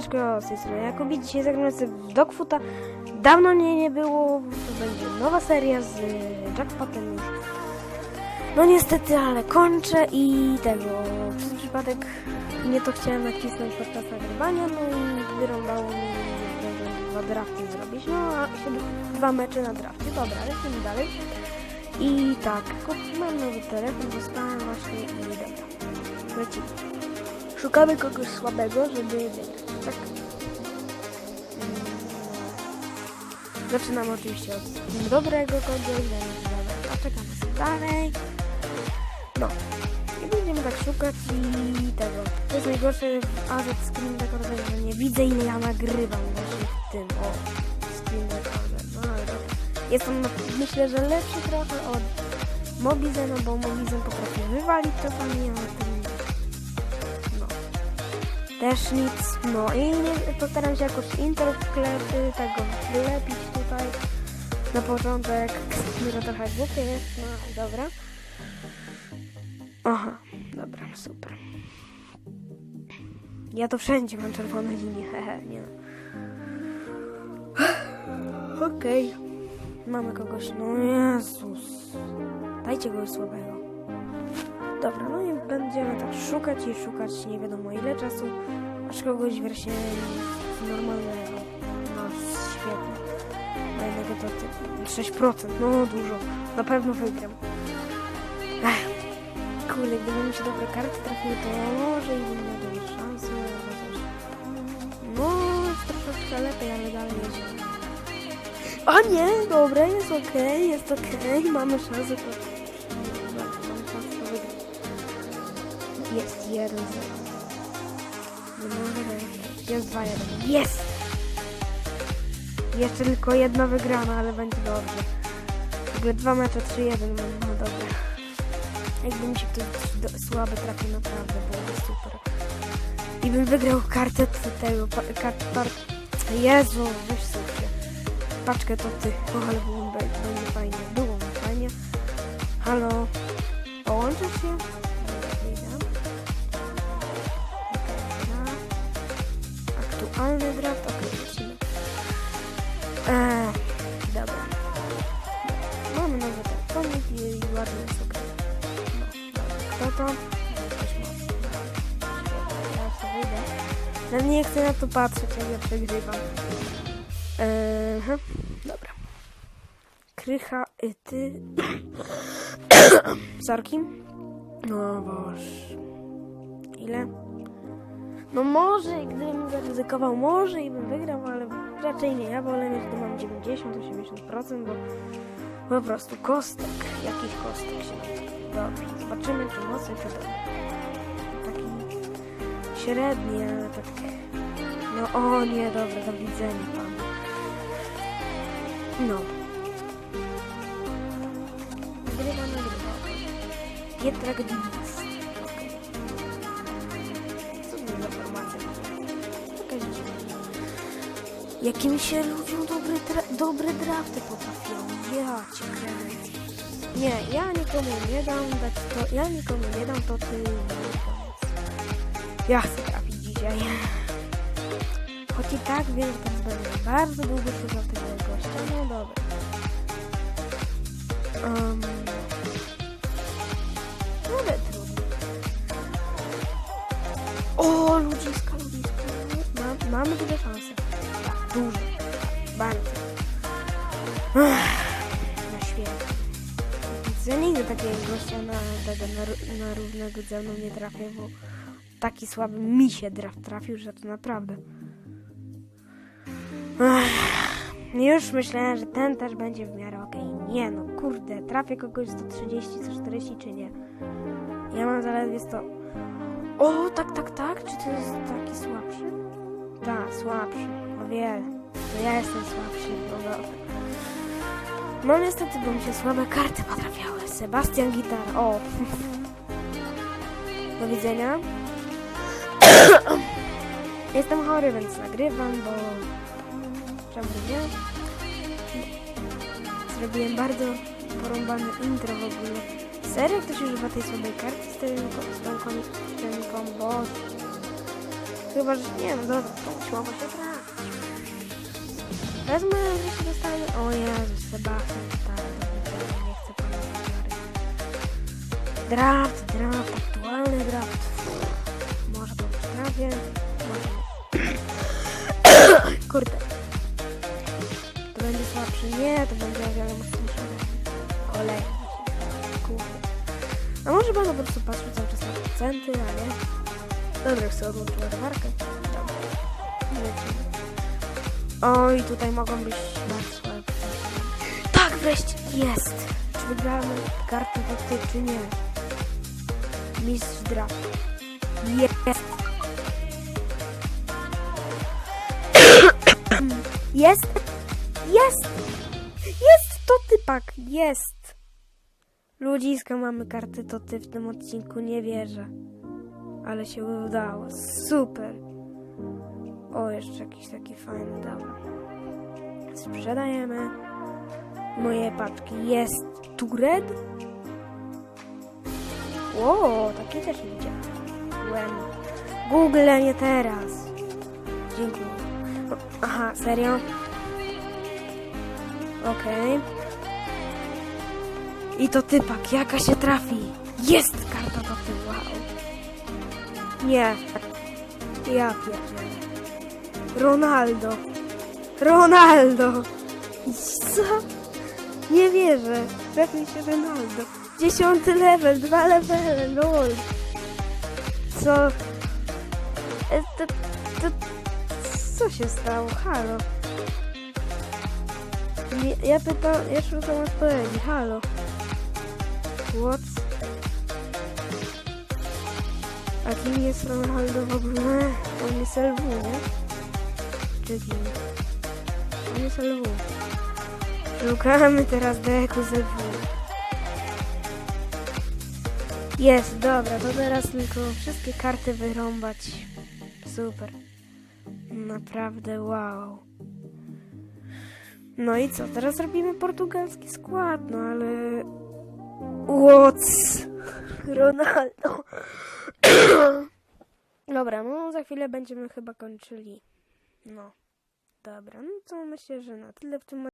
Siemaneczko, z tej strony Jakubik. Dzisiaj zagramy sobie w Dogfoota. Dawno mnie nie było, to będzie nowa seria z Jackpotem. No niestety, ale kończę i tego, przez przypadek nie to chciałem nacisnąć podczas nagrywania, no i wyrąbało mi, że dwa drafty zrobić, no a dwa mecze na drafcie. Dobra, lecimy dalej. I tak, mam nowy telefon, dostałem właśnie i dobra, lecimy. Szukamy kogoś słabego, żeby wygrać, tak? Zaczynamy oczywiście od dobrego kogoś, a czekamy sobie dalej. No. I będziemy tak szukać i tego. To jest najgorsze w AZ Screen Recorder, że nie widzę ile ja nagrywam właśnie w tym, o, Screen Recorder, no ale dobra. Jest on, myślę, że lepszy trochę od Mobizena, bo Mobizen potrafi wywalić czasami, ten no. Też nic. No i postaram się jakoś intro wklepy, tego wlepić tutaj na początek, które trochę głupie jest, no dobra. Aha, dobra, super. Ja to wszędzie mam czerwone linie, hehe, nie. Okej. Mamy kogoś, no Jezus. Dajcie kogoś słabego. Dobra, no i będziemy tak szukać i szukać nie wiadomo ile czasu, aż kogoś wreszcie normalnego. No świetnie. Na jednego to ty- 6%, no dużo. Na pewno wygram. Ech. Kurde, gdyby mi się dobre karty trafiły, to może i bym miał albo coś. No, troszeczkę lepiej, ale dalej źle. A nie, dobra, jest okej, jest okej, mamy szansę to... Jest jeden. Nie może być. Jest dwa jeden. Jest! Jeszcze tylko jedna wygrana, ale będzie dobrze. W ogóle dwa mecze, trzy jeden, no, no dobra. Jakby mi się ktoś do, słaby trafił, naprawdę byłoby super. I bym wygrał kartę tego, pa, kart, par... Jezu, weź sobie. Paczkę to ty. O, ale było, będzie fajnie. Było fajnie. Halo? Połączysz się? Aktualny draft, okej, lecimy. Eee, dobra. Mamy nowy telefonik i ładnie okej. No. Kto to? Sobie wyjdę. Nawet nie chcę na to patrzeć, jak ja przegrywam. Eee, dobra. Krycha, y, ty... Sorki? No boż. Ile? No może, gdybym zaryzykował, może i bym wygrał, ale raczej nie. Ja wolę mieć, gdy mam 90-80%, bo po prostu kostek. Jakich kostek się? Dobrze, zobaczymy, czy mocny, czy dobry. Taki średni, ale tak... No o nie, dobra, do widzenia pan. No. Nagrywa, nagrywa. Pietrek Dinis. Jakim się ludziom dobre, dra dobre drafty potrafią. Ja cię kręcę. Nie, ja nikomu nie dam dać to. Ja nikomu nie dam to ty. Ja chcę trafić dzisiaj. Choć i tak wiem, że będę bardzo długo szukał tego gościa. No dobra. Um. O, ludziska, ludziska. Ma, mamy szanse. Duże. Bardzo. Na świecie. Ja nigdy takiego gościa na, na, na równego ze mną nie trafię, bo taki słaby mi się trafił, że to naprawdę. Już myślałem, że ten też będzie w miarę okej. Nie no, kurde, trafię kogoś 130, 140 czy nie. Ja mam zaledwie 100. O, tak, tak, tak, czy to jest taki słabszy? Tak, słabszy, o wiele. To ja jestem słabszy, no dobra. No niestety, bo mi się słabe karty potrafiały. Sebastian Gitar, o. Do widzenia. Jestem chory, więc nagrywam, bo... Czemu nie? Zrobiłem bardzo porąbane intro w ogóle. Serio ktoś używa tej słabej karty z tym, z tą bo... Chyba, że nie wiem, dobra, komuś mogło się. Wezmę, że się dostanę. O Jezus, Sebastian, dobra, nie chcę pana Draft, draft, aktualny draft. Może to być trafię, może. Kurde. To będzie słabszy. Nie, to będzie o wiele mocniejszy. Kolejny. Kurde. A może pan po prostu patrzył cały czas na procenty, a nie? Dobra, chcę odłączyć ładowarkę. Dobra. Lecimy. O, i tutaj mogą być procenty. Tak, wreszcie jest! Czy wygramy kartę do ty, czy nie? Mistrz draft. Jest! Jest! Jest! Jest to typak! Jest! Ludziska, mamy karty to ty w tym odcinku, nie wierzę. Ale się udało. Super! O, jeszcze jakiś taki fajny, dobra. Sprzedajemy moje paczki. Jest Tured? Ło, takie też nie widziałem. Google, nie teraz. Dziękuję. Aha, serio? Okej. I to typak, jaka się trafi. Jest karta do wow. Nie. Ja pierdzielę. Ronaldo. Ronaldo. Co? Nie wierzę. Trafi się Ronaldo. Dziesiąty level, dwa levele, lol. Co? E, To, to, co się stało? Halo. Ja pytam, ja szukam odpowiedzi. Halo. What? A kim jest Ronaldo w ogóle? On jest LW, nie? Kim? On jest. Szukamy teraz LW. Jest, dobra, to teraz tylko wszystkie karty wyrąbać. Super. Naprawdę wow. No i co? Teraz robimy portugalski skład, no ale... What? Ronaldo. Dobra, no za chwilę będziemy chyba kończyli. No. Dobra, no to myślę, że na tyle w tym